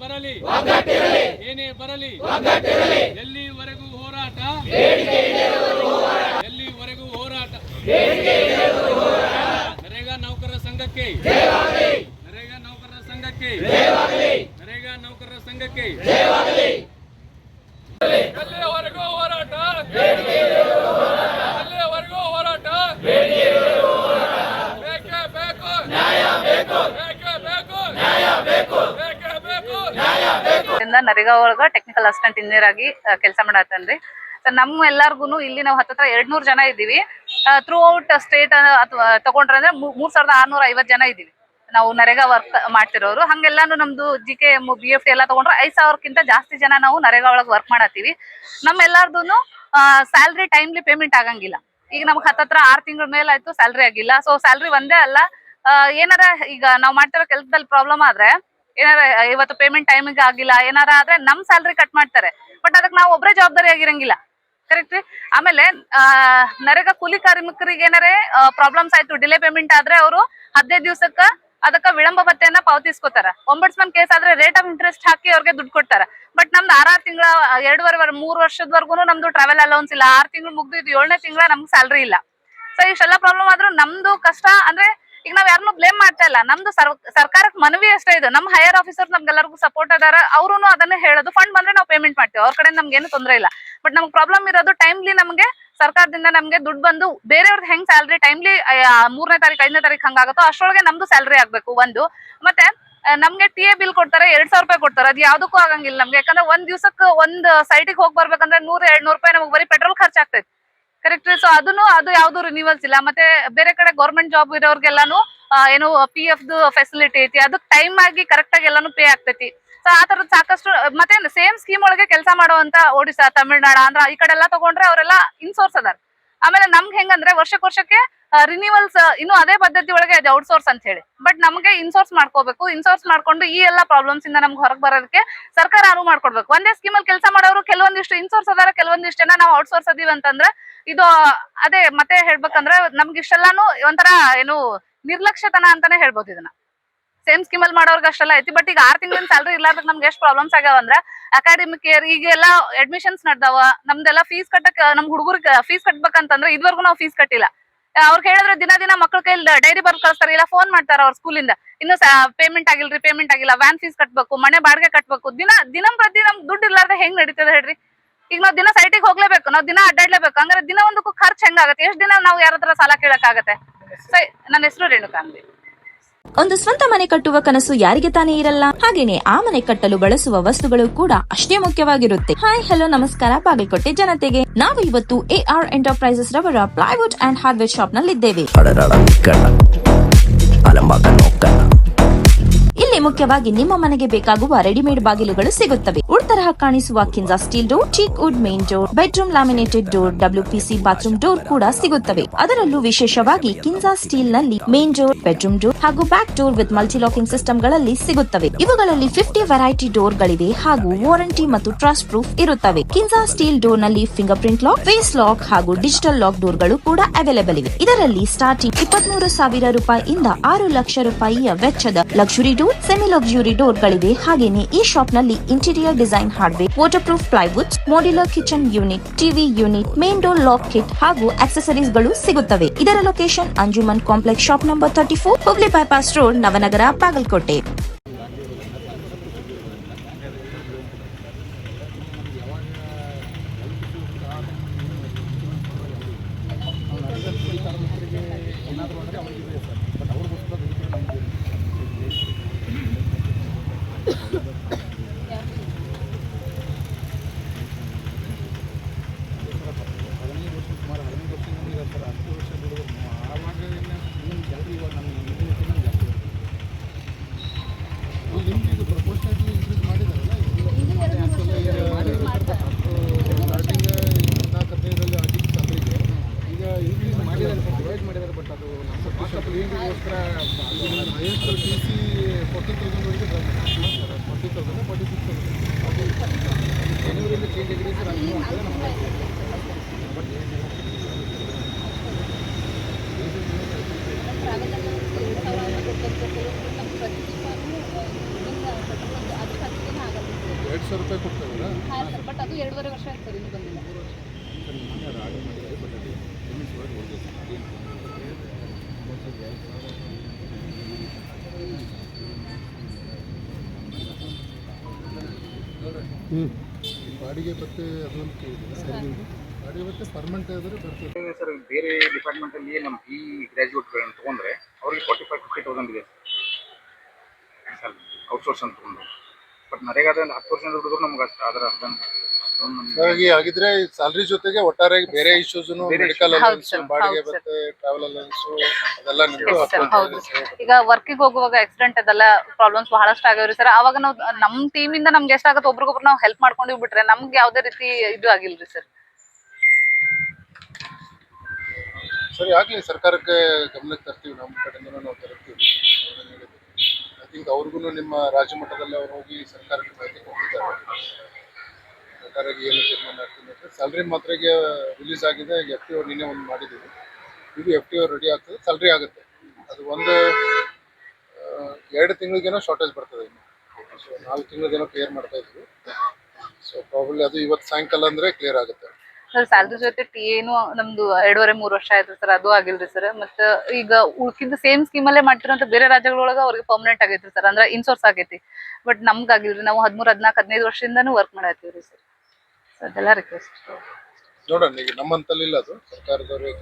ಬರಲಿ. ಏನೇ ಬರಲಿ. ಎಲ್ಲಿವರೆಗೂ ಹೋರಾಟ. ಎಲ್ಲಿವರೆಗೂ ಹೋರಾಟ. ನರೇಗಾ ನೌಕರರ ಸಂಘಕ್ಕೆ. ನರೇಗಾ ನೌಕರರ ಸಂಘಕ್ಕೆ. ನರೇಗಾ ನೌಕರರ ಸಂಘಕ್ಕೆ. ಇಂದ ನರೇಗಾ ಒಳಗ ಟೆಕ್ನಿಕಲ್ ಅಸಿಸ್ಟೆಂಟ್ ಇಂಜಿನಿಯರ್ ಆಗಿ ಕೆಲಸ ಮಾಡತ್ತನ್ರಿ ನಮ್ಮ ಎಲ್ಲಾರ್ಗು ಇಲ್ಲಿ ನಾವು ಹತ್ತತ್ರ ಎರಡ್ ನೂರ್ ಜನ ಇದೀವಿ ಥ್ರೂ ಔಟ್ ಸ್ಟೇಟ್ ಅಥವಾ, ತಗೊಂಡ್ರೆ ಅಂದ್ರೆ ಮೂರ್ ಸಾವಿರದ ಆರ್ನೂರ ಐವತ್ ಜನ ಇದೀವಿ ನಾವು ನರೇಗಾ ವರ್ಕ್ ಮಾಡ್ತಿರೋರು. ಹಂಗೆಲ್ಲಾನು ನಮ್ದು G K B F T ಎಲ್ಲ ತಗೊಂಡ್ರೆ ಐದ್ ಸಾವಿರಕ್ಕಿಂತ ಜಾಸ್ತಿ ಜನ ನಾವು ನರೇಗಾ ಒಳಗ್ ವರ್ಕ್ ಮಾಡತ್ತೀವಿ ನಮ್ಮ ಎಲ್ಲಾರ್ದು ಸ್ಯಾಲ್ರಿ ಟೈಮ್ಲಿ ಪೇಮೆಂಟ್ ಆಗಂಗಿಲ್ಲ. ಈಗ ನಮ್ಗೆ ಹತ್ತತ್ರ ಆರ್ ತಿಂಗಳ ಮೇಲೆ ಆಯ್ತು ಸ್ಯಾಲ್ರಿ ಆಗಿಲ್ಲ. ಸೊ ಸ್ಯಾಲ್ರಿ ಒಂದೇ ಅಲ್ಲ. ಏನಾರ ಈಗ ನಾವು ಮಾಡ್ತಿರೋ ಕೆಲಸದಲ್ಲಿ ಪ್ರಾಬ್ಲಮ್ ಆದ್ರೆ ಏನಾರ ಇವತ್ತು ಪೇಮೆಂಟ್ ಟೈಮಿಗೆ ಆಗಿಲ್ಲ, ಏನಾರ ಆದ್ರೆ ನಮ್ ಸ್ಯಾಲ್ರಿ ಕಟ್ ಮಾಡ್ತಾರೆ. ಬಟ್ ಅದಕ್ಕೆ ನಾವು ಒಬ್ಬರೇ ಜವಾಬ್ದಾರಿ ಆಗಿರಂಗಿಲ್ಲ. ಕರೆಕ್ಟ್ ರೀ? ಆಮೇಲೆ ನರೇಗ ಕೂಲಿ ಕಾರ್ಮಿಕರಿಗೆ ಏನಾರ ಪ್ರಾಬ್ಲಮ್ಸ್ ಆಯ್ತು ಡಿಲೇ ಪೇಮೆಂಟ್ ಆದ್ರೆ ಅವರು ಹದಿನೈದು ದಿವಸಕ್ಕ ಅದಕ್ಕ ವಿಳಂಬ ಭತ್ತೆಯನ್ನ ಪಾವತಿಸ್ಕೋತಾರ. ಒಂಬಡ್ಸ್ಮನ್ ಕೇಸ್ ಆದ್ರೆ ರೇಟ್ ಆಫ್ ಇಂಟ್ರೆಸ್ಟ್ ಹಾಕಿ ಅವ್ರಿಗೆ ದುಡ್ಡು ಕೊಡ್ತಾರ. ಬಟ್ ನಮ್ದು ಆರಾರು ತಿಂಗಳ, ಎರಡುವರೆ ಮೂರು ವರ್ಷದವರೆಗೂ ನಮ್ದು ಟ್ರಾವೆಲ್ ಅಲೌನ್ಸ್ ಇಲ್ಲ. ಆರ್ ತಿಂಗಳು ಮುಗ್ದು ಏಳನೇ ತಿಂಗಳ ನಮ್ಗೆ ಸ್ಯಾಲ್ರಿ ಇಲ್ಲ. ಸೊ ಇಷ್ಟೆಲ್ಲ ಪ್ರಾಬ್ಲಮ್ ಆದ್ರೂ ನಮ್ದು ಕಷ್ಟ ಅಂದ್ರೆ ಈಗ ನಾವ್ ಯಾರನ್ನು ಬ್ಲೇಮ್ ಮಾಡ್ತಾ ಇಲ್ಲ. ನಮ್ದು ಸರ್- ಸರ್ಕಾರಕ್ಕೆ ಮನವಿ ಅಷ್ಟೇ ಇದು. ನಮ್ಮ ಹೈಯರ್ ಆಫೀಸರ್ ನಮ್ಗೆಲ್ಲರಿಗೂ ಸಪೋರ್ಟ್ ಅದಾರ. ಅವರು ಅದನ್ನ ಹೇಳೋದು. ಫಂಡ್ ಬಂದ್ರೆ ನಾವು ಪೇಮೆಂಟ್ ಮಾಡ್ತೀವಿ. ಅವ್ರ ಕಡೆ ನಮ್ಗೆ ಏನು ತೊಂದ್ರೆ ಇಲ್ಲ. ಬಟ್ ನಮ್ಗೆ ಪ್ರಾಬ್ಲಮ್ ಇರೋದು ಟೈಮ್ಲಿ ನಮ್ಗೆ ಸರ್ಕಾರದಿಂದ ನಮ್ಗೆ ದುಡ್ಡು ಬಂದು ಬೇರೆಯವ್ರದ್ದು ಹೆಂಗ್ ಸ್ಯಾಲ್ರಿ ಟೈಮ್ಲಿ ಮೂರನೇ ತಾರೀಕು, ಐದನೇ ತಾರೀಕು ಹಂಗಾಗುತ್ತೋ ಅಷ್ಟೊಳಗೆ ನಮ್ದು ಸ್ಯಾಲ್ರಿ ಆಗ್ಬೇಕು ಒಂದು. ಮತ್ತೆ ನಮ್ಗೆ ಟಿ ಎ ಬಿಲ್ ಕೊಡ್ತಾರೆ, ಎರಡ್ ಸಾವಿರ ರೂಪಾಯಿ ಕೊಡ್ತಾರೆ. ಅದು ಯಾವ್ದಕ್ಕೂ ಆಗಂಗಿಲ್ಲ ನಮ್ಗೆ. ಯಾಕಂದ್ರೆ ಒಂದ್ ದಿವಸಕ್ಕೆ ಒಂದ್ ಸೈಟಿಗೆ ಹೋಗಿ ಬರ್ಬೇಕಂದ್ರೆ ನೂರ್ ಎರಡ್ ನೂರ್ ರೂಪಾಯಿ ನಮ್ಗೆ ಬರೀ ಪೆಟ್ರೋಲ್ ಖರ್ಚಾಗ್ತೈತಿ. ಕರೆಕ್ಟ್ ಸೊ ಅದನ್ನು ಅದು ಯಾವ್ದು ರಿನ್ಯೂವಲ್ಸ್ ಇಲ್ಲ. ಮತ್ತೆ ಬೇರೆ ಕಡೆ ಗೌರ್ಮೆಂಟ್ ಜಾಬ್ ಇರೋರ್ಗೆಲ್ಲಾನು ಏನು ಪಿ ಎಫ್ ಫೆಸಿಲಿಟಿ ಐತಿ. ಅದಕ್ಕೆ ಟೈಮ್ ಆಗಿ ಕರೆಕ್ಟ್ ಆಗಿ ಎಲ್ಲಾನು ಪೇ ಆಗ್ತೈತಿ. ಸೊ ಆ ತರದ್ ಸಾಕಷ್ಟು ಮತ್ತೆ ಸೇಮ್ ಸ್ಕೀಮ್ ಒಳಗೆ ಕೆಲಸ ಮಾಡುವಂತ ಒಡಿಶಾ ತಮಿಳ್ನಾಡು ಆಂಧ್ರ ಈ ಕಡೆ ಎಲ್ಲಾ ತಗೊಂಡ್ರೆ ಅವರೆಲ್ಲ ಇನ್ಸೋರ್ಸ್ ಅದಾರ. ಆಮೇಲೆ ನಮ್ಗೆ ಹೆಂಗಂದ್ರೆ ವರ್ಷಕ್ಕೆ ವರ್ಷಕ್ಕೆ ರಿನ್ಯೂವಲ್ಸ್ ಇನ್ನು ಅದೇ ಪದ್ಧತಿ ಒಳಗೆ ಅದು ಔಟ್ಸೋರ್ಸ್ ಅಂತ ಹೇಳಿ. ಬಟ್ ನಮಗೆ ಇನ್ಸೋರ್ಸ್ ಮಾಡ್ಕೋಬೇಕು. ಇನ್ಸೋರ್ಸ್ ಮಾಡ್ಕೊಂಡು ಈ ಎಲ್ಲಾ ಪ್ರಾಬ್ಲಮ್ಸ್ ಇಂದ ನಮ್ಗೆ ಹೊರಗೆ ಬರೋದಕ್ಕೆ ಸರ್ಕಾರ ಅನುವು ಮಾಡ್ಕೊಡ್ಬೇಕು. ಒಂದೇ ಸ್ಕೀಮ್ ಅಲ್ಲಿ ಕೆಲಸ ಮಾಡೋರು ಕೆಲವೊಂದಿಷ್ಟು ಇನ್ಸೋರ್ಸ್ ಅದಾರ ಕೆಲವೊಂದಿಷ್ಟು ನಾವು ಔಟ್ಸೋರ್ಸ್ ಅದೀವಿ ಅಂತಂದ್ರೆ ಇದು, ಅದೇ ಮತ್ತೆ ಹೇಳ್ಬೇಕಂದ್ರೆ ನಮ್ಗೆ ಇಷ್ಟೆಲ್ಲಾನು ಒಂಥರ ಏನು ನಿರ್ಲಕ್ಷ್ಯತನ ಅಂತಾನೆ ಹೇಳ್ಬೋದು ಇದನ್ನ. ಸೇಮ್ ಸ್ಕೀಮ್ ಅಲ್ಲಿ ಮಾಡೋರ್ಗ ಅಷ್ಟೆಲ್ಲ ಐತಿ. ಬಟ್ ಈಗ ಆರ್ ತಿಂಗಳಿಂದ ಸ್ಯಾಲ್ರಿ ಇರ್ಲಾರ್ದಕ್ ನಮ್ಗೆ ಎಷ್ಟು ಪ್ರಾಬ್ಲಮ್ಸ್ ಆಗ್ಯಾವ ಅಂದ್ರೆ ಅಕಾಡೆಮಿಕ್ ಇಯರ್ ಈಗೆಲ್ಲ ಅಡ್ಮಿಷನ್ಸ್ ನಡ್ದಾವ. ನಮ್ದೆಲ್ಲ ಫೀಸ್ ಕಟ್ಟಕ್ಕೆ ನಮ್ ಹುಡುಗರಿಗೆ ಫೀಸ್ ಕಟ್ಬೇಕಂತಂದ್ರೆ ಇದುವರೆಗೂ ನಾವು ಫೀಸ್ ಕಟ್ಟಿಲ್ಲ. ಅವ್ರಿಗೆ ಹೇಳಿದ್ರೆ ದಿನ ದಿನ ಮಕ್ಳ ಕೈಲಿ ಡೈರಿ ಬರ್ ಕಳಿಸ್ತಾರೆ, ಇಲ್ಲ ಫೋನ್ ಮಾಡ್ತಾರ ಅವ್ರ ಸ್ಕೂಲಿಂದ ಇನ್ನು ಪೇಮೆಂಟ್ ಆಗಿಲ್ರಿ ಪೇಮೆಂಟ್ ಆಗಿಲ್ಲ ವ್ಯಾನ್ ಫೀಸ್ ಕಟ್ಬೇಕು, ಮನೆ ಬಾಡಿಗೆ ಕಟ್ಬೇಕು. ದಿನ ದಿನ ಪ್ರತಿ ನಮ್ ದುಡ್ಡು ಇರ್ಲಾರ್ದ ಹೆಂಗ್ ನಡೀತದೆ ಹೇಳ್ರಿ? ಈಗ ನಾವ್ ದಿನ ಸೈಟಿಗೆ ಹೋಗ್ಲೇಬೇಕು, ನಾವು ದಿನ ಅಡ್ಡಾಡ್ಲೇಬೇಕು. ಅಂದ್ರೆ ದಿನ ಒಂದಕ್ಕೂ ಖರ್ಚು ಹೆಂಗಾಗತ್ತೆ ಎಷ್ಟು ದಿನ ನಾವು ಯಾರ ಹತ್ರ ಸಾಲ ಕೇಳಕ್ಕಾಗತ್ತೆ? ಸೈ ನನ್ನ ಹೆಸರು ರೇಣುಕಾ ಅಂಬಿ ಒಂದು ಸ್ವಂತ ಮನೆ ಕಟ್ಟುವ ಕನಸು ಯಾರಿಗೆ ತಾನೇ ಇರಲ್ಲ. ಹಾಗೇನೆ ಆ ಮನೆ ಕಟ್ಟಲು ಬಳಸುವ ವಸ್ತುಗಳು ಕೂಡ ಅಷ್ಟೇ ಮುಖ್ಯವಾಗಿರುತ್ತೆ. ಹಾಯ್ ಹಲೋ ನಮಸ್ಕಾರ, ಬಾಗಲಕೋಟೆ ಜನತೆಗೆ. ನಾವು ಇವತ್ತು ಎ ಆರ್ ಎಂಟರ್ಪ್ರೈಸಸ್ ರವರ ಪ್ಲೈವುಡ್ ಅಂಡ್ ಹಾರ್ಡ್ವೇರ್ ಶಾಪ್ ನಲ್ಲಿದ್ದೇವೆ. ಮುಖ್ಯವಾಗಿ ನಿಮ್ಮ ಮನೆಗೆ ಬೇಕಾಗುವ ರೆಡಿಮೇಡ್ ಬಾಗಿಲುಗಳು ಸಿಗುತ್ತವೆ. ವುಡ್ ಕಾಣಿಸುವ ಕಿಂಜಾ steel door, teak wood main door, bedroom laminated door WPC bathroom door ಕೂಡ ಸಿಗುತ್ತವೆ. ಅದರಲ್ಲೂ ವಿಶೇಷವಾಗಿ ಕಿಂಜಾ ಸ್ಟೀಲ್ನಲ್ಲಿ ಮೇನ್ ಡೋರ್, ಬೆಡ್ರೂಮ್ ಡೋರ್ ಹಾಗೂ back door with multi locking ಸಿಸ್ಟಮ್ಗಳಲ್ಲಿ ಸಿಗುತ್ತವೆ. ಇವುಗಳಲ್ಲಿ ಫಿಫ್ಟಿ ವೆರೈಟಿ ಡೋರ್ ಗಳಿವೆ ಹಾಗೂ ವಾರಂಟಿ ಮತ್ತು ಟ್ರಸ್ಟ್ ಪ್ರೂಫ್ ಇರುತ್ತವೆ. ಕಿಂಜಾ steel ಡೋರ್ನಲ್ಲಿ finger print lock, face lock ಹಾಗೂ ಡಿಜಿಟಲ್ ಲಾಕ್ ಡೋರ್ಗಳು ಕೂಡ ಅವೈಲೇಬಲ್ ಇವೆ. ಇದರಲ್ಲಿ ಸ್ಟಾರ್ಟಿಂಗ್ ಇಪ್ಪತ್ಮೂರು ಸಾವಿರ ರೂಪಾಯಿಯಿಂದ ಆರು ಲಕ್ಷ ರೂಪಾಯಿಯ ವೆಚ್ಚದ luxury door semi luxury door ಗಳಿವೆ ಹಾಗೇನೆ ಈ ಶಾಪ್ನಲ್ಲಿ interior design hardware water proof plywood modular kitchen unit TV unit main door lock kit ಹಾಗೂ ಆಕ್ಸೆಸರೀಸ್ಗಳು ಸಿಗುತ್ತವೆ. ಇದರ location Anjuman complex shop number thirty four Hubli bypass road Navanagar, Bagalkot. ಸಾವಿರ ರೂಪಾಯಿ ಕೊಡ್ತಾಯಿದ್ದೀರಾ but ಅದು ಎರಡೂವರೆ ವರ್ಷ ಆಯ್ತು ಸರ್ ಇನ್ನೂ ಬಂದಿಲ್ಲ. ಬಾಡಿಗೆ ಭತ್ತೆ ಅದೊಂದು ಕೇಳಿದ್ರೆ ಬಾಡಿಗೆ ಭತ್ತೆ ಪರ್ಮನೆಂಟ್ ಆದರೆ ಬರ್ತದೆ. ಸರ್ ಬೇರೆ ಡಿಪಾರ್ಟ್ಮೆಂಟಲ್ಲಿ ನಮ್ಮ ಈ ಗ್ರ್ಯಾಜುಯೇಟ್ಗಳನ್ನ ತೊಗೊಂಡ್ರೆ ಅವ್ರಿಗೆ ಫಾರ್ಟಿ ಫೈವ್ ಫಿಫ್ಟಿ ತೌಸಂಡ್ ಇದೆ. ಸರ್ ಔಟ್ಸೋರ್ಸ್ ಅಂತ ತೊಗೊಂಡು. ಬಟ್ ಒಂದು ಹತ್ತು ವರ್ಷದಿಂದ ದುಡಿದ್ರು ನಮ್ಗೆ ಅಷ್ಟು ಅದರ ಅರ್ಧ ಹಾಗಾಗಿ ಹಾಗಿದ್ರೆ ಸ್ಯಾಲ್ರಿ ಜೊತೆಗೆ ಒಟ್ಟಾರೆ ಬೇರೆ ಇಶ್ಯೂಸ್ ಮೆಡಿಕಲ್ ಅಲೌನ್ಸ್ ಬಾಡಿಗೆ ಮತ್ತೆ ಟ್ರಾವೆಲ್ ಅಲೌನ್ಸ್ ಅದೆಲ್ಲ ಹಾಕ್ಕೊಂತ ಹೌದು. ಈಗ ವರ್ಕಿಗೆ ಹೋಗುವಾಗ ಆಕ್ಸಿಡೆಂಟ್ ಅದೆಲ್ಲ ಪ್ರಾಬ್ಲಮ್ಸ್ ಬಹಳಷ್ಟು ಆಗ್ಯಾವ್ರಿ ಸರ್ ಅವಾಗ ನಾವು ನಮ್ ಟೀಮಿಂದ ನಮ್ಗೆ ಎಷ್ಟಾಗತ್ತೆ ಒಬ್ರಿಗೊಬ್ರು ನಾವು ಹೆಲ್ಪ್ ಮಾಡ್ಕೊಂಡು ಬಿಟ್ರೆ ನಮ್ಗೆ ಯಾವ್ದೇ ರೀತಿ ಇದು ಆಗಿಲ್ರಿ ಸರ್ ಸರಿ ಆಗ್ಲಿ ಸರ್ಕಾರಕ್ಕೆ ಗಮನಕ್ಕೆ ತರ್ತೀವಿ ನಮ್ಮ ಕಡೆಯಿಂದ ನಾವು ತರ್ತೀವಿ. ಥಿಂಕ್ ಅವ್ರಿಗೂ ನಿಮ್ಮ ರಾಜ್ಯ ಮಟ್ಟದಲ್ಲಿ ಅವ್ರು ಹೋಗಿ ಸರ್ಕಾರಕ್ಕೆ ಮಾಹಿತಿ ಕೊಟ್ಟಿದ್ದಾರೆ. ಸರ್ಕಾರಕ್ಕೆ ಏನು ತೀರ್ಮಾನ ಆಗ್ತದೆ ಅಂತ ಸ್ಯಾಲ್ರಿ ಮಾತ್ರೆಗೆ ರಿಲೀಸ್ ಆಗಿದೆ ಎಫ್ ಟಿ ಅವ್ರು ನಿನ್ನೆ ಒಂದು ಮಾಡಿದ್ದೀವಿ. ಇದು ಎಫ್ ಟಿ ಅವ್ರು ರೆಡಿ ಆಗ್ತದೆ ಸ್ಯಾಲ್ರಿ ಆಗುತ್ತೆ. ಅದು ಒಂದು ಎರಡು ತಿಂಗಳಿಗೇನೋ ಶಾರ್ಟೇಜ್ ಬರ್ತದೆ ಇನ್ನು. ಸೊ ನಾಲ್ಕು ತಿಂಗಳಿಗೇನೋ ಕ್ಲಿಯರ್ ಮಾಡ್ತಾ ಇದ್ವಿ ಸೊ ಪ್ರಾಬ್ಲಿ ಅದು ಇವತ್ತು ಸಾಯಂಕಾಲ ಅಂದರೆ ಕ್ಲಿಯರ್ ಆಗುತ್ತೆ. ಸರ್ ಸ್ಯಾಲ್ರಿ ಜೊತೆ ಟಿ ಏನು ನಮ್ದು ಎರಡೂವರೆ ಮೂರು ವರ್ಷ ಆಯ್ತು ಸರ್ ಅದು ಆಗಿಲ್ರಿ ಸರ್ ಮತ್ತ ಈಗ ಉಳ್ಕಿಂತ ಸೇಮ್ ಸ್ಕೀಮ್ ಅಲ್ಲೇ ಮಾಡ್ತಿರೋಂಥ ಬೇರೆ ರಾಜ್ಯಗಳೊಳಗ ಅವ್ರಿಗೆ ಪರ್ಮನೆಂಟ್ ಆಗೈತ್ರಿ ಸರ್ ಅಂದ್ರೆ ಇನ್ಸೋರ್ಸ್ ಆಗೈತಿ. ಬಟ್ ನಮ್ಗ ಆಗಿಲ್ರಿ. ನಾವು ಹದಿಮೂರು ಹದಿನಾಲ್ಕು ಹದಿನೈದು ವರ್ಷದಿಂದನೂ ವರ್ಕ್ ಮಾಡತ್ತೀವ್ರಿ ಸರ್ ಸೊ ಅದೆಲ್ಲ ರಿಕ್ವೆಸ್ಟ್ ನೋಡೋಣ ಈಗ ನಮ್ಮಂತಲ್ಲಿ ಇಲ್ಲ ಅದು. ಸರ್ಕಾರದವ್ರಿಗೆ